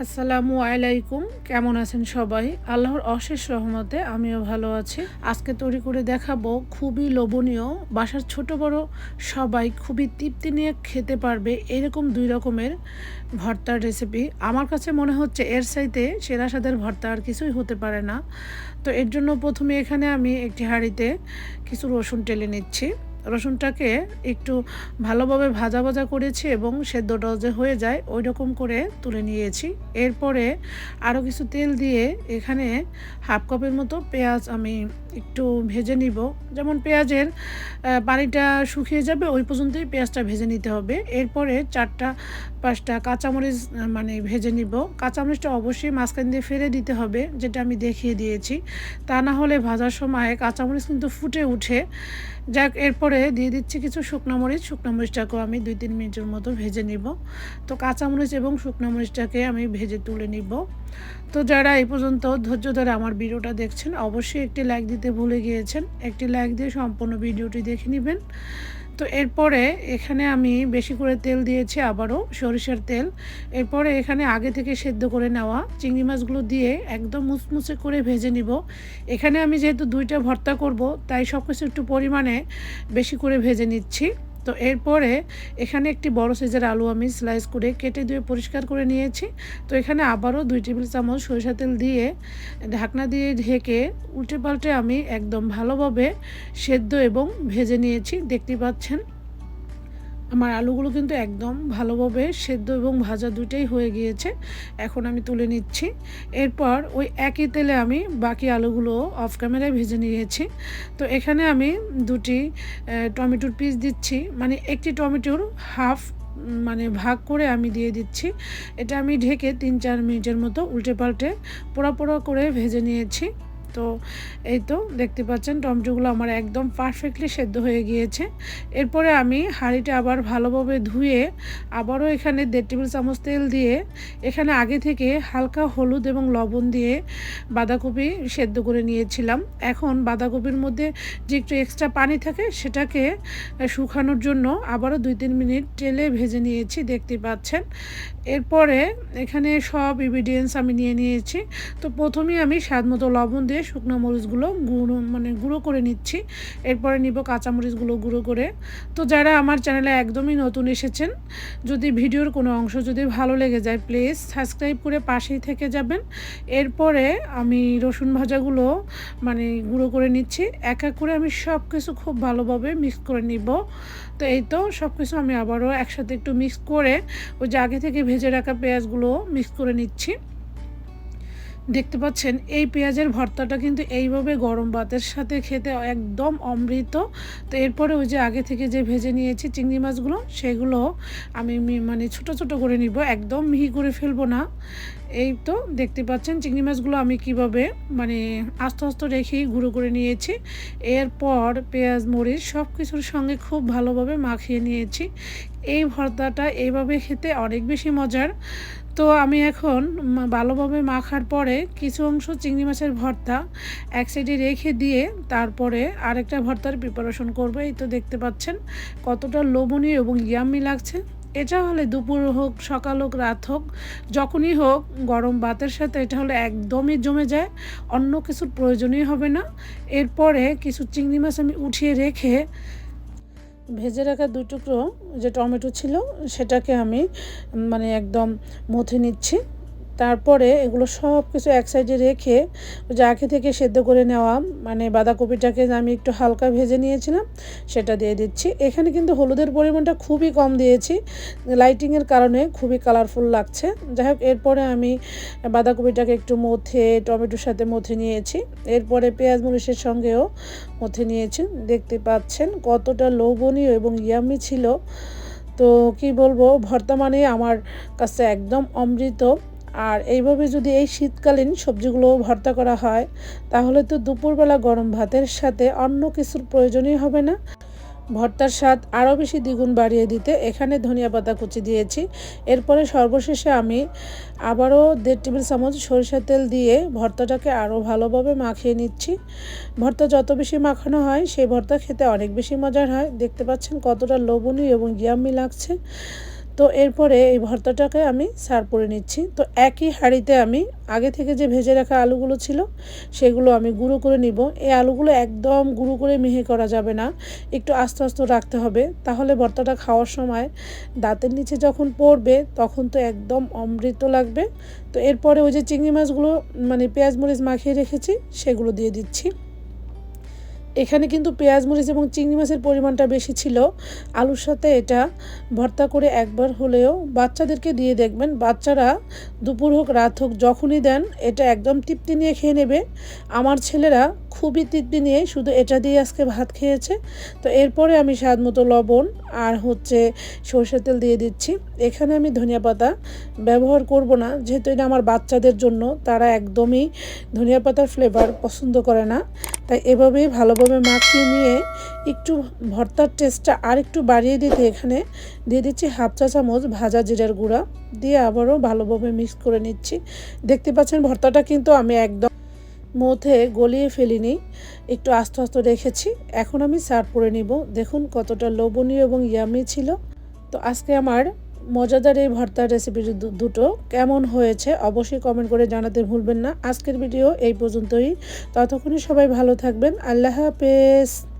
আসসালামু আলাইকুম। কেমন আছেন সবাই? আল্লাহর অশেষ রহমতে আমিও ভালো আছি। আজকে তৈরি করে দেখাবো খুবই লোভনীয়, বাসার ছোট বড় সবাই খুবই তৃপ্তি নিয়ে খেতে পারবে এরকম দুই রকমের ভর্তার রেসিপি আমার কাছে মনে হচ্ছে এর সাইতে সেরা স্বাদের ভর্তা আর কিছুই হতে পারে না। তো এর জন্য প্রথমে এখানে আমি একটি হাঁড়িতে কিছু রসুন টেলে নিচ্ছি। রসুনটাকে একটু ভালোভাবে ভাজা ভাজা করেছি এবং সেদ্ধটা যে হয়ে যায় ওই রকম করে তুলে নিয়েছি। এরপরে আরও কিছু তেল দিয়ে এখানে হাফ কাপের মতো পেঁয়াজ আমি একটু ভেজে নিব। যেমন পেঁয়াজের পানিটা শুকিয়ে যাবে, ওই পর্যন্তই পেঁয়াজটা ভেজে নিতে হবে। এরপরে চারটা, পাঁচটা কাঁচামরিচ মানে ভেজে নিব। কাঁচামরিচটা অবশ্যই মাঝখান দিয়ে ফেলে দিতে হবে, যেটা আমি দেখিয়ে দিয়েছি। তা না হলে ভাজার সময় কাঁচামরিচ কিন্তু ফুটে উঠে। যাক, এরপরে দিয়ে দিচ্ছি কিছু শুকনো মরিচ। শুকনো মরিচটাকেও আমি দুই তিন মিনিটের মতো ভেজে নিব। তো কাঁচামরিচ এবং শুকনো মরিচটাকে আমি ভেজে তুলে নিব। তো যারা এই পর্যন্ত ধৈর্য ধরে আমার ভিডিওটা দেখছেন, অবশ্যই একটি লাইক দিতে ভুলে গিয়েছেন। একটি লাইক দিয়ে সম্পূর্ণ ভিডিওটি দেখে নেবেন। তো এরপরে এখানে আমি বেশি করে তেল দিয়েছি আবারও, সরিষার তেল। এরপরে এখানে আগে থেকে সেদ্ধ করে নেওয়া চিংড়ি মাছগুলো দিয়ে একদম মুচমুচে করে ভেজে নিব। এখানে আমি যেহেতু দুইটা ভর্তা করব, তাই সব কিছু একটু পরিমাণে বেশি করে ভেজে নিচ্ছি। তো এরপরে এখানে একটি বড় সাইজের আলু আমি স্লাইস করে কেটে ধুয়ে পরিষ্কার করে নিয়েছি। তো এখানে আবারও দুই টেবিল চামচ সরিষা তেল দিয়ে ঢাকনা দিয়ে ঢেকে উল্টে পাল্টে আমি একদম ভালোভাবে সেদ্ধ এবং ভেজে নিয়েছি। দেখতে পাচ্ছেন আমার আলুগুলো কিন্তু একদম ভালোভাবে সেদ্ধ এবং ভাজা দুইটাই হয়ে গিয়েছে। এখন আমি তুলে নিচ্ছি। এরপর ওই একই তেলে আমি বাকি আলুগুলো অফ ক্যামেরায় ভেজে নিয়েছি। তো এখানে আমি দুটি টমেটোর পিস দিচ্ছি। মানে একটি টমেটোর হাফ মানে ভাগ করে আমি দিয়ে দিচ্ছি। এটা আমি ঢেকে তিন চার মিনিটের মতো উল্টে পাল্টে পোড়া পোড়া করে ভেজে নিয়েছি। তো এই তো দেখতে পাচ্ছেন, টমেটোগুলো আমার একদম পারফেক্টলি সেদ্ধ হয়ে গিয়েছে। এরপরে আমি হাঁড়িটা আবার ভালোভাবে ধুয়ে আবারও এখানে দেড় টেবিল চামচ তেল দিয়ে এখানে আগে থেকে হালকা হলুদ এবং লবণ দিয়ে বাঁধাকপি সেদ্ধ করে নিয়েছিলাম। এখন বাঁধাকপির মধ্যে যে একটু এক্সট্রা পানি থাকে সেটাকে শুকানোর জন্য আবারও দুই তিন মিনিট তেলে ভেজে নিয়েছি, দেখতে পাচ্ছেন। এরপরে এখানে সব ইভিডিয়েন্স আমি নিয়ে নিয়েছি। তো প্রথমেই আমি স্বাদ মতো লবণ দিয়ে শুকনো মরিচগুলো গুঁড়ো মানে গুঁড়ো করে নিচ্ছি। এরপরে নিব কাঁচামরিচগুলো গুঁড়ো করে। তো যারা আমার চ্যানেলে একদমই নতুন এসেছেন, যদি ভিডিওর কোনো অংশ যদি ভালো লেগে যায়, প্লিজ সাবস্ক্রাইব করে পাশেই থেকে যাবেন। এরপরে আমি রসুন ভাজাগুলো মানে গুঁড়ো করে নিচ্ছি। এক এক করে আমি সব কিছু খুব ভালোভাবে মিক্স করে নিব। তো এই তো সব কিছু আমি আবারও একসাথে একটু মিক্স করে, ওই যে আগে থেকে ভেজে রাখা পেঁয়াজগুলো মিক্স করে নিচ্ছি। দেখতে পাচ্ছেন, এই পেঁয়াজের ভর্তাটা কিন্তু এইভাবে গরম ভাতের সাথে খেতে একদম অমৃত। তো এরপরে ওই যে আগে থেকে যে ভেজে নিয়েছি চিংড়ি মাছগুলো, সেগুলো আমি মানে ছোট ছোট করে নিব, একদম মিহি করে ফেলব না। এই তো দেখতে পাচ্ছেন চিংড়ি মাছগুলো আমি কীভাবে মানে আস্তে আস্তে রেখেই গুঁড়ো করে নিয়েছি। এরপর পেঁয়াজ, মরিচ সব কিছুর সঙ্গে খুব ভালোভাবে মাখিয়ে নিয়েছি। এই ভর্তাটা এইভাবে খেতে অনেক বেশি মজার। তো আমি এখন ভালোভাবে মাখার পরে কিছু অংশ চিংড়ি মাছের ভর্তা এক সাইডে রেখে দিয়ে তারপরে আরেকটা ভর্তার প্রিপারেশন করব। এই তো দেখতে পাচ্ছেন কতটা লোভনীয় এবং ইয়াম্মি লাগছে। এটা হলে দুপুর হোক, সকাল হোক, রাত হোক, যখনই হোক, গরম ভাতের সাথে এটা হলে একদমই জমে যায়, অন্য কিছুর প্রয়োজনই হবে না। এরপরে কিছু চিংড়ি মাছ আমি উঠিয়ে রেখে ভেজে রাখা দুই টুকরো যে টমেটো ছিল সেটাকে আমি মানে একদম মথে নিচ্ছি। তারপরে এগুলো সব কিছু এক সাইডে রেখে যে আগে থেকে সেদ্ধ করে নেওয়া মানে বাঁধাকপিটাকে আমি একটু হালকা ভেজে নিয়েছিলাম, সেটা দিয়ে দিচ্ছি। এখানে কিন্তু হলুদের পরিমাণটা খুবই কম দিয়েছি লাইটিংয়ের কারণে খুবই কালারফুল লাগছে। যাই হোক, এরপরে আমি বাঁধাকপিটাকে একটু মথে, টমেটোর সাথে মথে নিয়েছি। এরপরে পেঁয়াজ মরিচের সঙ্গেও মথে নিয়েছি। দেখতে পাচ্ছেন কতটা লোভনীয় এবং ইয়ামি ছিল। তো কি বলব, ভর্তা মানে আমার কাছে একদম অমৃত। আর এইভাবে যদি এই শীতকালীন সবজিগুলো ভর্তা করা হয়, তাহলে তো দুপুরবেলা গরম ভাতের সাথে অন্য কিছুর প্রয়োজনই হবে না। ভর্তার স্বাদ আরও বেশি দ্বিগুণ বাড়িয়ে দিতে এখানে ধনিয়া পাতা কুচি দিয়েছি। এরপরে সর্বশেষে আমি আবারও দেড় টেবিল চামচ সরিষা তেল দিয়ে ভর্তাটাকে আরও ভালোভাবে মাখিয়ে নিচ্ছি। ভর্তা যত বেশি মাখানো হয় সেই ভর্তা খেতে অনেক বেশি মজার হয়। দেখতে পাচ্ছেন কতটা লোভনীয় এবং ইয়াম্মি লাগছে। তো এরপরে এই ভর্তাটাকে আমি সার করে নিচ্ছি। তো একই হাঁড়িতে আমি আগে থেকে যে ভেজে রাখা আলুগুলো ছিল, সেগুলো আমি গুঁড়ো করে নিব। এই আলুগুলো একদম গুঁড়ো করে মিহি করা যাবে না, একটু আস্তে আস্তে রাখতে হবে। তাহলে ভর্তাটা খাওয়ার সময় দাঁতের নিচে যখন পড়বে, তখন তো একদম অমৃত লাগবে। তো এরপরে ওই যে চিংড়ি মাছগুলো মানে পেঁয়াজ মরিচ মাখিয়ে রেখেছি, সেগুলো দিয়ে দিচ্ছি। এখানে কিন্তু পেঁয়াজ, মরিচ এবং চিংড়ি মাছের পরিমাণটা বেশি ছিল। আলুর সাথে এটা ভর্তা করে একবার হলেও বাচ্চাদেরকে দিয়ে দেখবেন। বাচ্চারা দুপুর হোক, রাত হোক, যখনই দেন, এটা একদম তৃপ্তি নিয়ে খেয়ে নেবে। আমার ছেলেরা খুবই তৃপ্তি নিয়ে শুধু এটা দিয়ে আজকে ভাত খেয়েছে। তো এরপরে আমি স্বাদ মতো লবণ আর হচ্ছে সরষের তেল দিয়ে দিচ্ছি। এখানে আমি ধনিয়া পাতা ব্যবহার করব না, যেহেতু এটা আমার বাচ্চাদের জন্য। তারা একদমই ধনিয়া পাতার ফ্লেভার পছন্দ করে না। তাই এভাবেই ভালোভাবে মাখিয়ে নিয়ে একটু ভর্তার টেস্টটা আর একটু বাড়িয়ে দিতে এখানে দিয়ে দিচ্ছি হাফ চা চামচ ভাজা জিরার গুঁড়া। দিয়ে আবারও ভালোভাবে মিক্স করে নিচ্ছি। দেখতে পাচ্ছেন ভর্তাটা কিন্তু আমি একদম মধ্যে গলিয়ে ফেলিনি, একটু আস্তে আস্তে রেখেছি। এখন আমি সার্ভ করে নিব। দেখুন কতটা লোভনীয় এবং ইয়ামি ছিল। তো আজকে আমার মজাদার এই ভর্তার রেসিপি দুটো কেমন হয়েছে অবশ্যই কমেন্ট করে জানাতে ভুলবেন না। আজকের ভিডিও এই পর্যন্তই। ততক্ষণই সবাই ভালো থাকবেন। আল্লাহ হাফেজ।